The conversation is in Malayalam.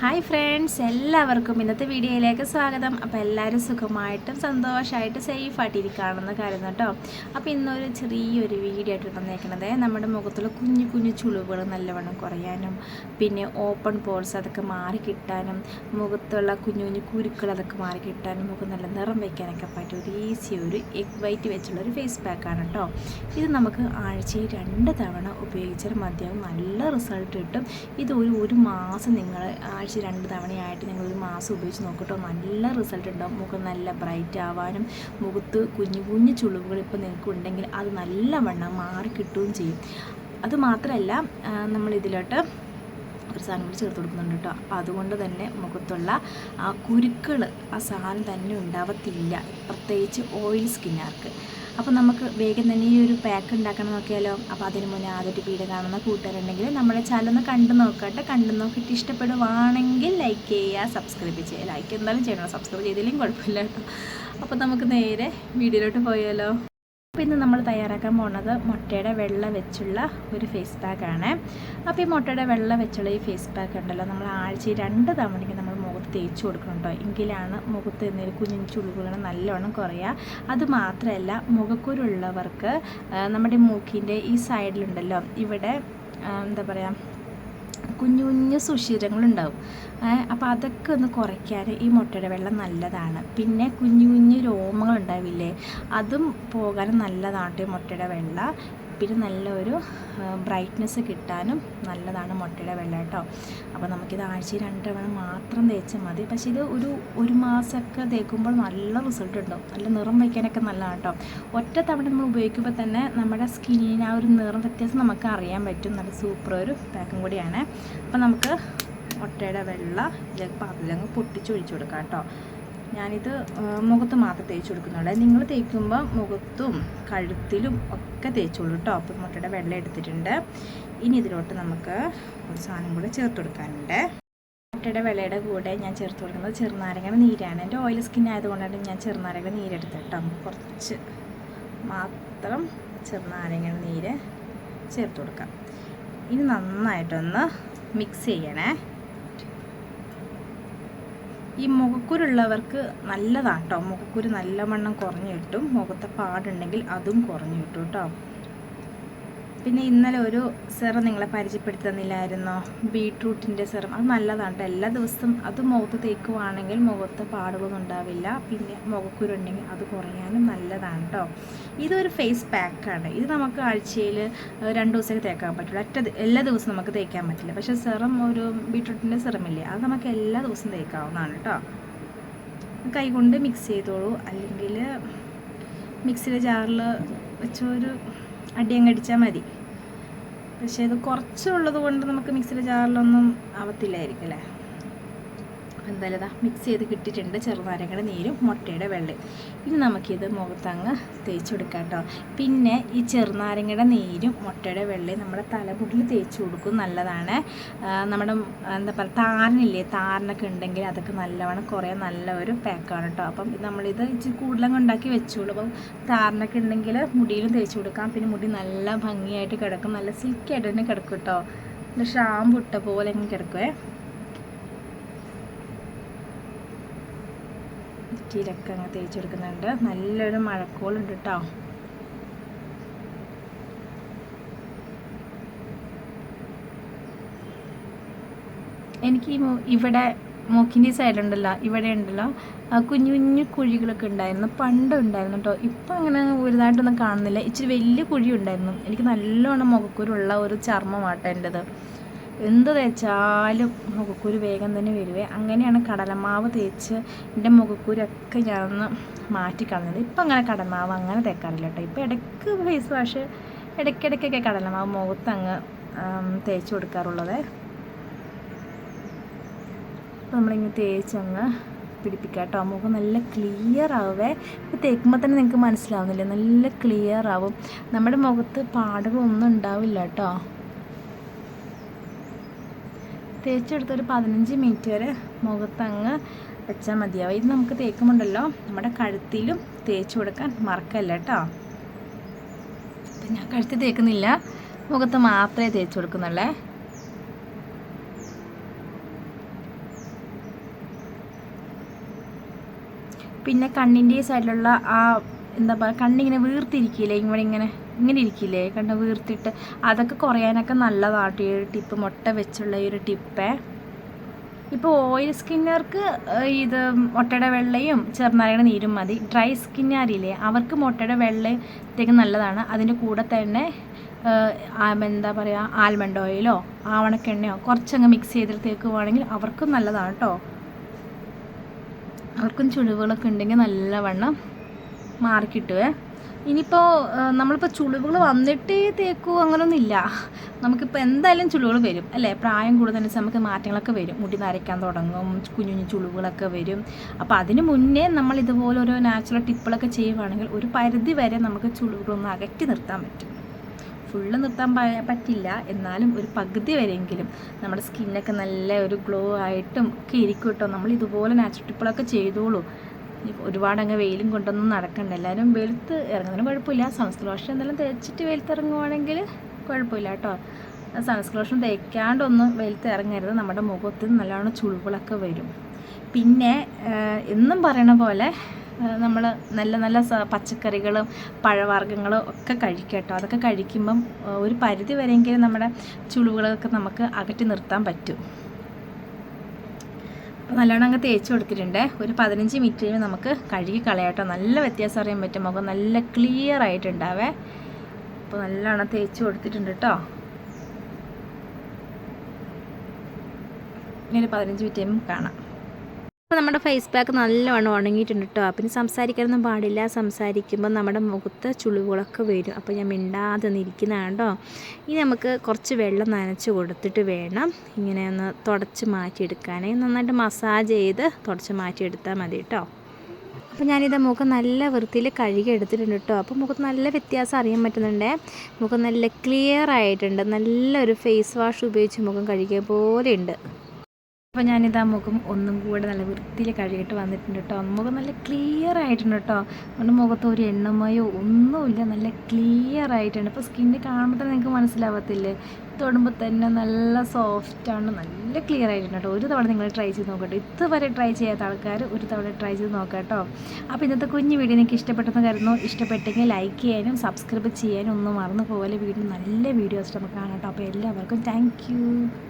ഹായ് ഫ്രണ്ട്സ് എല്ലാവർക്കും ഇന്നത്തെ വീഡിയോയിലേക്ക് സ്വാഗതം. അപ്പോൾ എല്ലാവരും സുഖമായിട്ടും സന്തോഷമായിട്ട് സേഫായിട്ടിരിക്കുകയാണെന്ന് കരുതുന്നു കേട്ടോ. അപ്പോൾ ഇന്നൊരു ചെറിയൊരു വീഡിയോ ആയിട്ട് വന്നേക്കണത്. നമ്മുടെ മുഖത്തുള്ള കുഞ്ഞു കുഞ്ഞു ചുളിവുകൾ നല്ലവണ്ണം കുറയാനും പിന്നെ ഓപ്പൺ പോൾസ് അതൊക്കെ മാറി കിട്ടാനും മുഖത്തുള്ള കുഞ്ഞു കുഞ്ഞു കുരുക്കൾ അതൊക്കെ മാറി കിട്ടാനും മുഖം നല്ല നിറം വയ്ക്കാനൊക്കെ പറ്റിയ ഒരു ഈസി ഒരു എഗ് വൈറ്റ് വെച്ചുള്ള ഒരു ഫേസ് പാക്കാണ് കേട്ടോ. ഇത് നമുക്ക് ആഴ്ചയിൽ രണ്ട് തവണ ഉപയോഗിച്ചാൽ മതിയാവും. നല്ല റിസൾട്ട് കിട്ടും. ഇത് ഒരു ഒരു മാസം നിങ്ങൾ ആഴ്ച രണ്ട് തവണയായിട്ട് നിങ്ങൾ ഒരു മാസം ഉപയോഗിച്ച് നോക്കട്ടോ. നല്ല റിസൾട്ട് ഉണ്ടാവും. മുഖം നല്ല ബ്രൈറ്റ് ആവാനും മുഖത്ത് കുഞ്ഞു കുഞ്ഞു ചുളിവുകൾ ഇപ്പോൾ നിങ്ങൾക്ക് ഉണ്ടെങ്കിൽ അത് നല്ലവണ്ണം മാറി കിട്ടുകയും ചെയ്യും. അതുമാത്രമല്ല നമ്മളിതിലോട്ട് ഒരു സാധനം കൂടി ചേർത്ത് കൊടുക്കുന്നുണ്ട് കേട്ടോ. അപ്പോൾ അതുകൊണ്ട് തന്നെ മുഖത്തുള്ള ആ കുരുക്കൾ ആ സാധനം തന്നെ ഉണ്ടാവത്തില്ല. പ്രത്യേകിച്ച് ഓയിൽ സ്കിന്നാർക്ക് അപ്പോൾ നമുക്ക് വേഗം തന്നെ ഈ ഒരു പാക്ക് ഉണ്ടാക്കണം നോക്കിയാലോ? അപ്പോൾ അതിന് മുന്നേ ആദ്യമായിട്ട് വീഡിയോ കാണുന്ന കൂട്ടുകാരുണ്ടെങ്കിൽ നമ്മുടെ ചാനലൊന്ന് കണ്ടു നോക്കട്ടെ കണ്ടു നോക്കിയിട്ട് ഇഷ്ടപ്പെടുവാണെങ്കിൽ ലൈക്ക് ചെയ്യുക സബ്സ്ക്രൈബ് ചെയ്യുക. ലൈക്ക് എന്തായാലും ചെയ്യണം. സബ്സ്ക്രൈബ് ചെയ്തില്ലെങ്കിൽ കുഴപ്പമില്ല കേട്ടോ. അപ്പോൾ നമുക്ക് നേരെ വീഡിയോയിലോട്ട് പോയാലോ? അപ്പോൾ ഇന്ന് നമ്മൾ തയ്യാറാക്കാൻ പോകുന്നത് മുട്ടയുടെ വെള്ള വെച്ചുള്ള ഒരു ഫേസ് പാക്കാണ് അപ്പോൾ ഈ മുട്ടയുടെ വെള്ള വെച്ചുള്ള ഈ ഫേസ് പാക്ക് ഉണ്ടല്ലോ നമ്മൾ ആഴ്ചയിൽ രണ്ട് തവണയ്ക്ക് നമ്മൾ മുഖത്ത് തേച്ച് കൊടുക്കണം എങ്കിലാണ് മുഖത്ത് എന്തെങ്കിലും കുഞ്ഞു ചുളിവുകൾ നല്ലവണ്ണം കുറയുക. അതുമാത്രമല്ല മുഖക്കുരുള്ളവർക്ക് നമ്മുടെ മൂക്കിന്റെ ഈ സൈഡിലുണ്ടല്ലോ ഇവിടെ എന്താ പറയുക കുഞ്ഞു കുഞ്ഞു സുഷിരങ്ങളുണ്ടാവും അപ്പോൾ അതൊക്കെ ഒന്ന് കുറയ്ക്കാൻ ഈ മുട്ടയുടെ വെള്ളം നല്ലതാണ്. പിന്നെ കുഞ്ഞു കുഞ്ഞു രോമങ്ങളുണ്ടാവില്ലേ അതും പോകാൻ നല്ലതാണ് ഈ മുട്ടയുടെ വെള്ള. പിന്നെ നല്ലൊരു ബ്രൈറ്റ്നെസ് കിട്ടാനും നല്ലതാണ് മുട്ടയുടെ വെള്ള കേട്ടോ. അപ്പോൾ നമുക്കിത് ആഴ്ചയിൽ രണ്ട് തവണ മാത്രം തേച്ചാൽ മതി. പക്ഷേ ഇത് ഒരു ഒരു മാസമൊക്കെ തേക്കുമ്പോൾ നല്ല റിസൾട്ട് ഉണ്ടാവും നല്ല നിറം വയ്ക്കാനൊക്കെ നല്ലതാണ് കേട്ടോ. ഒറ്റ തവണ നമ്മൾ ഉപയോഗിക്കുമ്പോൾ തന്നെ നമ്മുടെ സ്കിന്നിന് ആ ഒരു നിറം വ്യത്യാസം നമുക്ക് അറിയാൻ പറ്റും. നല്ല സൂപ്പർ ഒരു പാക്കും കൂടിയാണ്. അപ്പോൾ നമുക്ക് മുട്ടയുടെ വെള്ള ഇതിലേക്ക് പാത്രത്തിലങ്ങ് പൊട്ടിച്ചൊഴിച്ചു കൊടുക്കാം കേട്ടോ. ഞാനിത് മുഖത്ത് മാത്രം തേച്ച് കൊടുക്കുന്നുണ്ട് നിങ്ങൾ തേക്കുമ്പോൾ മുഖത്തും കഴുത്തിലും ഒക്കെ തേച്ചോളൂ കേട്ടോ അപ്പം മുട്ടയുടെ വെള്ളം എടുത്തിട്ടുണ്ട്. ഇനി ഇതിലോട്ട് നമുക്ക് ഒരു സാധനം കൂടെ ചേർത്ത് കൊടുക്കാനുണ്ട്. മുട്ടയുടെ വെള്ളയുടെ കൂടെ ഞാൻ ചേർത്ത് കൊടുക്കുന്നത് ചെറുനാരങ്ങയുടെ നീരാണ്. എന്റെ ഓയിൽ സ്കിൻ ആയതുകൊണ്ടാണ് ഞാൻ ചെറുനാരങ്ങയുടെ നീരെടുത്ത് കേട്ടോ കുറച്ച് മാത്രം ചെറുനാരങ്ങയുടെ നീര് ചേർത്ത് കൊടുക്കാം. ഇനി നന്നായിട്ടൊന്ന് മിക്സ് ചെയ്യണേ. ഈ മുഖക്കുരുള്ളവർക്ക് നല്ലതാണ് മുഖക്കുരു നല്ലവണ്ണം കുറഞ്ഞു കിട്ടും. മുഖത്തെ പാടുണ്ടെങ്കിൽ അതും കുറഞ്ഞു കിട്ടും കേട്ടോ. പിന്നെ ഇന്നലെ ഒരു സെറം നിങ്ങളെ പരിചയപ്പെടുത്തി തന്നില്ലായിരുന്നോ ബീട്രൂട്ടിന്റെ സെറം അത് നല്ലതാണ് എല്ലാ ദിവസവും അത് മുഖത്ത് തേക്കുവാണെങ്കിൽ മുഖത്ത് പാടുകളൊന്നും ഉണ്ടാവില്ല. പിന്നെ മുഖക്കുരുണ്ടെങ്കിൽ അത് കുറയാനും നല്ലതാണ് കേട്ടോ ഇതൊരു ഫേസ് പാക്കാണ് ഇത് നമുക്ക് ആഴ്ചയിൽ രണ്ട് ദിവസമൊക്കെ തേക്കാൻ പറ്റുള്ളൂ. ഒറ്റ എല്ലാ ദിവസവും നമുക്ക് തേക്കാൻ പറ്റില്ല. പക്ഷേ സെറം ഒരു ബീട്രൂട്ടിന്റെ സെറമില്ലേ അത് നമുക്ക് എല്ലാ ദിവസവും തേക്കാവുന്നതാണ് കേട്ടോ കൈകൊണ്ട് മിക്സ് ചെയ്തോളൂ. അല്ലെങ്കിൽ മിക്സിയുടെ ജാറിൽ വെച്ചൊരു അടിയങ്ങടിച്ചാൽ മതി. പക്ഷേ ഇത് കുറച്ചുള്ളത് കൊണ്ട് നമുക്ക് മിക്സിയുടെ ജാറിലൊന്നും ആവത്തില്ലായിരിക്കും അല്ലേ? എന്തായാലും ഇതാ മിക്സ് ചെയ്ത് കിട്ടിയിട്ടുണ്ട് ചെറുനാരങ്ങയുടെ നീരും മുട്ടയുടെ വെള്ളയും. ഇനി നമുക്കിത് മുഖത്തങ്ങ് തേച്ച് കൊടുക്കാം കേട്ടോ. പിന്നെ ഈ ചെറുനാരങ്ങയുടെ നീരും മുട്ടയുടെ വെള്ളയും നമ്മുടെ തലമുടിയിൽ തേച്ച് കൊടുക്കും നല്ലതാണ്. നമ്മുടെ എന്താ പറയുക താരനില്ലേ? താരനൊക്കെ ഉണ്ടെങ്കിൽ അതൊക്കെ നല്ലവണ്ണം കുറേ നല്ല ഒരു പാക്കാണ് കേട്ടോ. അപ്പം നമ്മളിത് ഇച്ചിരി കൂടുതലങ്ങ് ഉണ്ടാക്കി വെച്ചോളൂ. അപ്പം താരനൊക്കെ ഉണ്ടെങ്കിൽ മുടിയിലും തേച്ച് കൊടുക്കാം. പിന്നെ മുടി നല്ല ഭംഗിയായിട്ട് കിടക്കും. നല്ല സിൽക്കായിട്ട് തന്നെ കിടക്കും കേട്ടോ. ഷാമ്പു ഇട്ട പോലെ അങ്ങ് കിടക്കുവേ. നെറ്റിയിലൊക്കെ അങ്ങ് തേച്ച് കൊടുക്കുന്നുണ്ട് നല്ലൊരു മഴക്കോളുണ്ട് കേട്ടോ എനിക്ക് ഇവിടെ മൂക്കിന്റെ സൈഡിലുണ്ടല്ലോ ഇവിടെ ഉണ്ടല്ലോ. കുഞ്ഞു കുഞ്ഞു കുഴികളൊക്കെ ഉണ്ടായിരുന്നു. പണ്ട് ഉണ്ടായിരുന്നു കേട്ടോ ഇപ്പം അങ്ങനെ ഒരുതായിട്ടൊന്നും കാണുന്നില്ല. ഇച്ചിരി വലിയ കുഴി ഉണ്ടായിരുന്നു എനിക്ക് നല്ലോണം മുഖക്കുരുള്ള ഒരു ചർമ്മമാട്ടോ എന്റെത്. എന്ത് തേച്ചാലും മുഖക്കുരു വേഗം തന്നെ വരുവേ. അങ്ങനെയാണ് കടലമാവ് തേച്ച് എന്റെ മുഖക്കുരൊക്കെ ഞാനൊന്ന് മാറ്റി കളഞ്ഞത്. ഇപ്പം അങ്ങനെ കടലമാവ് അങ്ങനെ തേക്കാറില്ല കേട്ടോ. ഇപ്പോൾ ഇടയ്ക്ക് ഫേസ് വാഷ് ഇടയ്ക്കിടയ്ക്കൊക്കെ കടലമാവ് മുഖത്ത് അങ്ങ് തേച്ച് കൊടുക്കാറുള്ളത്. നമ്മളിങ്ങനെ തേച്ചങ്ങ് പിടിപ്പിക്കുക കേട്ടോ. മുഖം നല്ല ക്ലിയർ ആവേ. ഇപ്പോൾ തേക്കുമ്പോൾ തന്നെ നിങ്ങൾക്ക് മനസ്സിലാവുന്നില്ല? നല്ല ക്ലിയർ ആവും. നമ്മുടെ മുഖത്ത് പാടുകളൊന്നും ഉണ്ടാവില്ല കേട്ടോ. തേച്ചെടുത്തൊരു പതിനഞ്ച് മിനിറ്റ് വരെ മുഖത്തങ്ങ് വെച്ചാൽ മതിയാവും ഇത് നമുക്ക് തേക്കുമുണ്ടല്ലോ നമ്മുടെ കഴുത്തിലും തേച്ച് കൊടുക്കാൻ മറക്കല്ല കേട്ടോ അപ്പം ഞാൻ കഴുത്തിൽ തേക്കുന്നില്ല. മുഖത്ത് മാത്രമേ തേച്ച് കൊടുക്കുന്നുള്ളേ. പിന്നെ കണ്ണിന്റെ സൈഡിലുള്ള ആ എന്താ പറയുക കണ്ണിങ്ങനെ വീർത്തിരിക്കില്ലേ ഇങ്ങനെ ഇങ്ങനെ? ഇങ്ങനെ ഇരിക്കില്ലേ? കണ്ട് വീർത്തിട്ട്. അതൊക്കെ കുറയാനൊക്കെ നല്ലതാണ് ഈ ഒരു ടിപ്പ്. മുട്ട വെച്ചുള്ള ഈ ഒരു ടിപ്പേ. ഇപ്പോൾ ഓയിൽ സ്കിന്നർക്ക് ഇത് മുട്ടയുടെ വെള്ളയും ചെറുനാരയുടെ നീരും മതി. ഡ്രൈ സ്കിന്നാരില്ലേ അവർക്ക് മുട്ടയുടെ വെള്ളത്തേക്ക് നല്ലതാണ്. അതിന്റെ കൂടെ തന്നെ എന്താ പറയുക ആൽമണ്ട് ഓയിലോ ആവണക്കെണ്ണയോ കുറച്ചങ്ങ് മിക്സ് ചെയ്തിട്ട് തേക്കുവാണെങ്കിൽ അവർക്കും നല്ലതാണ് കേട്ടോ അവർക്കും ചുളിവുകളൊക്കെ ഉണ്ടെങ്കിൽ നല്ലവണ്ണം മാറിക്കിട്ടുവേ. ഇനിയിപ്പോൾ നമ്മളിപ്പോൾ ചുളിവുകൾ വന്നിട്ടേ തേക്കൂ അങ്ങനൊന്നും ഇല്ല. നമുക്കിപ്പോൾ എന്തായാലും ചുളിവുകൾ വരും അല്ലേ? പ്രായം കൂടുന്നതനുസരിച്ച് നമുക്ക് മാറ്റങ്ങളൊക്കെ വരും. മുടി നരയ്ക്കാൻ തുടങ്ങും കുഞ്ഞു കുഞ്ഞു ചുളിവുകളൊക്കെ വരും. അപ്പോൾ അതിന് മുന്നേ നമ്മൾ ഇതുപോലെ ഓരോ നാച്ചുറൽ ടിപ്പുകളൊക്കെ ചെയ്യുവാണെങ്കിൽ ഒരു പരിധി വരെ നമുക്ക് ചുളിവുകളൊന്ന് അകറ്റി നിർത്താൻ പറ്റും. ഫുള്ള് നിർത്താൻ പറ്റില്ല. എന്നാലും ഒരു പകുതി വരെയെങ്കിലും നമ്മുടെ സ്കിന്നൊക്കെ നല്ല ഒരു ഗ്ലോ ആയിട്ടും ഒക്കെ ഇരിക്കും കേട്ടോ. നമ്മൾ ഇതുപോലെ നാച്ചുറൽ ടിപ്പുകളൊക്കെ ചെയ്തോളൂ. ഇനി ഒരുപാട് അങ്ങ് വെയിലും കൊണ്ടൊന്നും നടക്കണ്ട. എല്ലാവരും വെളുത്ത് ഇറങ്ങുന്നതിന് കുഴപ്പമില്ല. സൺസ്ക്ലോഷൻ എന്തെല്ലാം തേച്ചിട്ട് വെയിലത്ത് ഇറങ്ങുവാണെങ്കിൽ കുഴപ്പമില്ല കേട്ടോ. സൺസ്ക്ലോഷൻ ലോഷൻ തേക്കാണ്ടൊന്നും വെയിലത്ത് ഇറങ്ങരുത് നമ്മുടെ മുഖത്ത് നല്ലോണം ചുളിവുകളൊക്കെ വരും. പിന്നെ എന്നും പറയണ പോലെ നമ്മൾ നല്ല നല്ല പച്ചക്കറികളും പഴവർഗങ്ങളും ഒക്കെ കഴിക്കട്ടോ കേട്ടോ. അതൊക്കെ കഴിക്കുമ്പം ഒരു പരിധി വരെയെങ്കിലും നമ്മുടെ ചുളിവുകളൊക്കെ നമുക്ക് അകറ്റി നിർത്താൻ പറ്റും. അപ്പോൾ നല്ലോണം അങ്ങ് തേച്ച് കൊടുത്തിട്ടുണ്ട്. ഒരു പതിനഞ്ച് മിനിറ്റ് കഴിയുമ്പോൾ നമുക്ക് കഴുകി കളയാട്ടോ നല്ല വ്യത്യാസം അറിയാൻ പറ്റും. മുഖം നല്ല ക്ലിയർ ആയിട്ടുണ്ടാവേ. അപ്പോൾ നല്ലോണം തേച്ച് കൊടുത്തിട്ടുണ്ട് കേട്ടോ. ഇനി ഒരു പതിനഞ്ച് മിനിറ്റ് കഴിയുമ്പോൾ കാണാം. അപ്പോൾ നമ്മുടെ ഫേസ് പാക്ക് നല്ലവണ്ണം ഉണങ്ങിയിട്ടുണ്ട് കേട്ടോ പിന്നെ സംസാരിക്കാനൊന്നും പാടില്ല. സംസാരിക്കുമ്പോൾ നമ്മുടെ മുഖത്ത് ചുളിവുകളൊക്കെ വരും. അപ്പോൾ ഞാൻ മിണ്ടാതെ കേട്ടോ ഇനി നമുക്ക് കുറച്ച് വെള്ളം നനച്ച് കൊടുത്തിട്ട് വേണം. ഇങ്ങനെ ഒന്ന് തുടച്ച് മാറ്റിയെടുക്കാനേ. നന്നായിട്ട് മസാജ് ചെയ്ത് തുടച്ച് മാറ്റിയെടുത്താൽ മതി കേട്ടോ അപ്പോൾ ഞാനിത് മുഖം നല്ല വൃത്തിയിൽ കഴുകി എടുത്തിട്ടുണ്ട് കേട്ടോ അപ്പോൾ മുഖത്ത് നല്ല വ്യത്യാസം അറിയാൻ പറ്റുന്നുണ്ട്. മുഖം നല്ല ക്ലിയർ ആയിട്ടുണ്ട്. നല്ലൊരു ഫേസ് വാഷ് ഉപയോഗിച്ച് മുഖം കഴുകിയ പോലെ ഉണ്ട്. അപ്പോൾ ഞാനിതാ മുഖം ഒന്നും കൂടെ നല്ല വൃത്തിയിൽ കഴുകിയിട്ട് വന്നിട്ടുണ്ട് കേട്ടോ മുഖം നല്ല ക്ലിയർ ആയിട്ടുണ്ട് കേട്ടോ നമ്മുടെ മുഖത്ത് ഒരു എണ്ണമയോ ഒന്നുമില്ല നല്ല ക്ലിയർ ആയിട്ടുണ്ട്. അപ്പോൾ സ്കിന്ന് കാണുമ്പോൾ തന്നെ നിങ്ങൾക്ക് മനസ്സിലാവത്തില്ലേ? തൊടുമ്പോൾ തന്നെ നല്ല സോഫ്റ്റാണ് നല്ല ക്ലിയർ ആയിട്ടുണ്ട് കേട്ടോ ഒരു തവണ നിങ്ങൾ ട്രൈ ചെയ്ത് നോക്കട്ടോ ഇതുവരെ ട്രൈ ചെയ്യാത്ത ആൾക്കാർ ഒരു തവണ ട്രൈ ചെയ്ത് നോക്കാം കേട്ടോ അപ്പോൾ ഇന്നത്തെ കുഞ്ഞു വീഡിയോ നിങ്ങൾക്ക് ഇഷ്ടപ്പെട്ടെന്ന് കരുതുന്നു. ഇഷ്ടപ്പെട്ടെങ്കിൽ ലൈക്ക് ചെയ്യാനും സബ്സ്ക്രൈബ് ചെയ്യാനും ഒന്നും മറന്നു പോലെ വീണ്ടും നല്ല വീഡിയോസ് നമുക്ക് കാണാം കേട്ടോ അപ്പോൾ എല്ലാവർക്കും താങ്ക്